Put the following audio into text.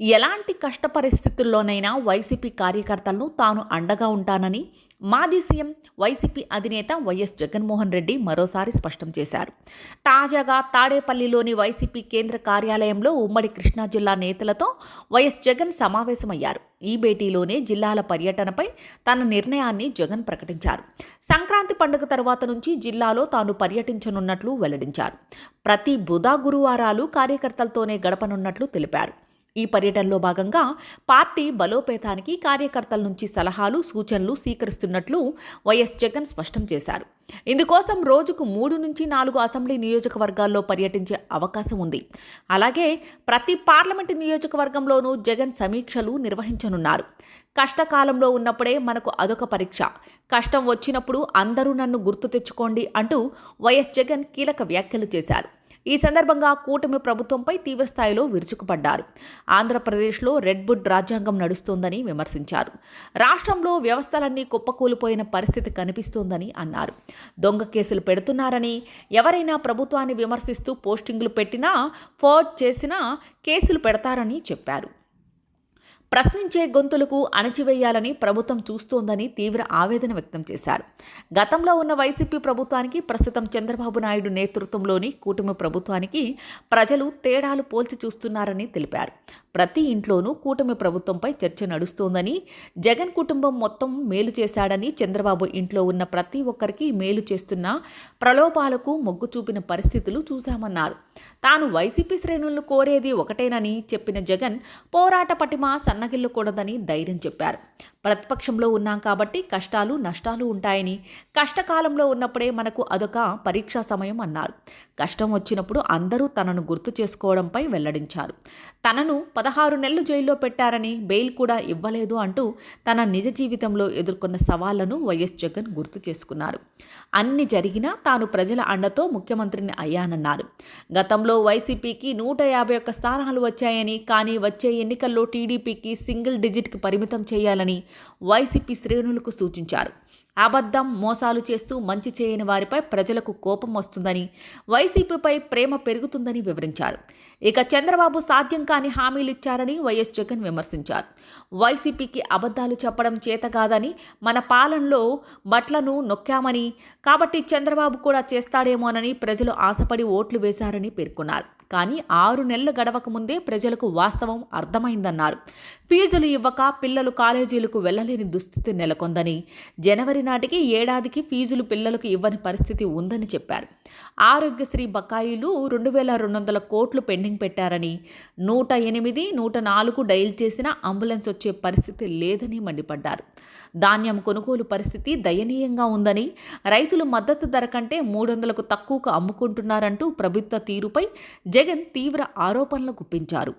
ఎలాంటి కష్ట పరిస్థితుల్లోనైనా వైసీపీ కార్యకర్తలను తాను అండగా ఉంటానని మాజీ సీఎం వైసీపీ అధినేత వైఎస్ జగన్మోహన్ రెడ్డి మరోసారి స్పష్టం చేశారు. తాజాగా తాడేపల్లిలోని వైసీపీ కేంద్ర కార్యాలయంలో ఉమ్మడి కృష్ణా జిల్లా నేతలతో వైఎస్ జగన్ సమావేశమయ్యారు. ఈ భేటీలోనే జిల్లాల పర్యటనపై తన నిర్ణయాన్ని జగన్ ప్రకటించారు. సంక్రాంతి పండుగ తర్వాత నుంచి జిల్లాలో తాను పర్యటించనున్నట్లు వెల్లడించారు. ప్రతి బుధ గురువారాలు కార్యకర్తలతోనే గడపనున్నట్లు తెలిపారు. ఈ పర్యటనలో భాగంగా పార్టీ బలోపేతానికి కార్యకర్తల నుంచి సలహాలు సూచనలు స్వీకరిస్తున్నట్లు వైఎస్ జగన్ స్పష్టం చేశారు. ఇందుకోసం రోజుకు మూడు నుంచి నాలుగు అసెంబ్లీ నియోజకవర్గాల్లో పర్యటించే అవకాశం ఉంది. అలాగే ప్రతి పార్లమెంటు నియోజకవర్గంలోనూ జగన్ సమీక్షలు నిర్వహించనున్నారు. కష్టకాలంలో ఉన్నప్పుడే మనకు అదొక పరీక్ష. కష్టం వచ్చినప్పుడు అందరూ నన్ను గుర్తు తెచ్చుకోండి అంటూ వైఎస్ జగన్ కీలక వ్యాఖ్యలు చేశారు. ఈ సందర్భంగా కూటమి ప్రభుత్వంపై తీవ్రస్థాయిలో విరుచుకుపడ్డారు. ఆంధ్రప్రదేశ్లో రెడ్ బుడ్ రాజ్యాంగం నడుస్తోందని విమర్శించారు. రాష్ట్రంలో వ్యవస్థలన్నీ కుప్పకూలిపోయిన పరిస్థితి కనిపిస్తోందని అన్నారు. దొంగ కేసులు పెడుతున్నారని ఎవరైనా ప్రభుత్వాన్ని విమర్శిస్తూ పోస్టింగులు పెట్టినా ఫోర్డ్ చేసినా కేసులు పెడతారని చెప్పారు. ప్రశ్నించే గొంతులకు అణచివేయాలని ప్రభుత్వం చూస్తోందని తీవ్ర ఆవేదన వ్యక్తం చేశారు. గతంలో ఉన్న వైసీపీ ప్రభుత్వానికి ప్రస్తుతం చంద్రబాబు నాయుడు నేతృత్వంలోని కూటమి ప్రభుత్వానికి ప్రజలు తేడాలు పోల్చి చూస్తున్నారని తెలిపారు. ప్రతి ఇంట్లోనూ కూటమి ప్రభుత్వంపై చర్చ నడుస్తోందని జగన్ కుటుంబం మొత్తం మేలు చేశాడని చంద్రబాబు ఇంట్లో ఉన్న ప్రతి ఒక్కరికి మేలు చేస్తున్న ప్రలోభాలకు మొగ్గు చూపిన పరిస్థితులు చూశామన్నారు. తాను వైసీపీ శ్రేణులను కోరేది ఒకటేనని చెప్పిన జగన్ పోరాట పటిమ సన్నగిల్లకూడదని ధైర్యం చెప్పారు. ప్రతిపక్షంలో ఉన్నాం కాబట్టి కష్టాలు నష్టాలు ఉంటాయని కష్టకాలంలో ఉన్నప్పుడే మనకు అదొక పరీక్షా సమయం అన్నారు. కష్టం వచ్చినప్పుడు అందరూ తనను గుర్తు చేసుకోవడంపై వెల్లడించారు. తనను పదహారు నెలలు జైల్లో పెట్టారని బెయిల్ కూడా ఇవ్వలేదు అంటూ తన నిజ జీవితంలో ఎదుర్కొన్న సవాళ్ళను వైఎస్ జగన్ గుర్తు చేసుకున్నారు. అన్ని జరిగినా తాను ప్రజల అండతో ముఖ్యమంత్రిని అయ్యానన్నారు. గతంలో వైసీపీకి నూట యాభై ఒక్క స్థానాలు వచ్చాయని కానీ వచ్చే ఎన్నికల్లో టీడీపీకి సింగిల్ డిజిట్కి పరిమితం చేయాలని వైసీపీ శ్రేణులకు సూచించారు. అబద్ధం మోసాలు చేస్తూ మంచి చేయని వారిపై ప్రజలకు కోపం వస్తుందని వైసీపీపై ప్రేమ పెరుగుతుందని వివరించారు. ఇక చంద్రబాబు సాధ్యం కాని హామీలిచ్చారని వైఎస్ జగన్ విమర్శించారు. వైసీపీకి అబద్ధాలు చెప్పడం చేత కాదని మన పాలనలో బట్లను నొక్కామని కాబట్టి చంద్రబాబు కూడా చేస్తాడేమోనని ప్రజలు ఆశపడి ఓట్లు వేశారని పేర్కొన్నారు. కానీ ఆరు నెలలు గడవక ముందే ప్రజలకు వాస్తవం అర్థమైందన్నారు. ఫీజులు ఇవ్వక పిల్లలు కాలేజీలకు వెళ్ళలేని దుస్థితి నెలకొందని జనవరి నాటికి ఏడాదికి ఫీజులు పిల్లలకు ఇవ్వని పరిస్థితి ఉందని చెప్పారు. ఆరోగ్యశ్రీ బకాయిలు రెండు వేల రెండు వందల కోట్లు పెండింగ్ పెట్టారని నూట ఎనిమిది నూట నాలుగు డైల్ చేసిన అంబులెన్స్ వచ్చే పరిస్థితి లేదని మండిపడ్డారు. ధాన్యం కొనుగోలు పరిస్థితి దయనీయంగా ఉందని రైతులు మద్దతు ధర కంటే మూడు వందలకు తక్కువకు అమ్ముకుంటున్నారంటూ ప్రభుత్వ తీరుపై జగన్ తీవ్ర ఆరోపణలు గుప్పించారు.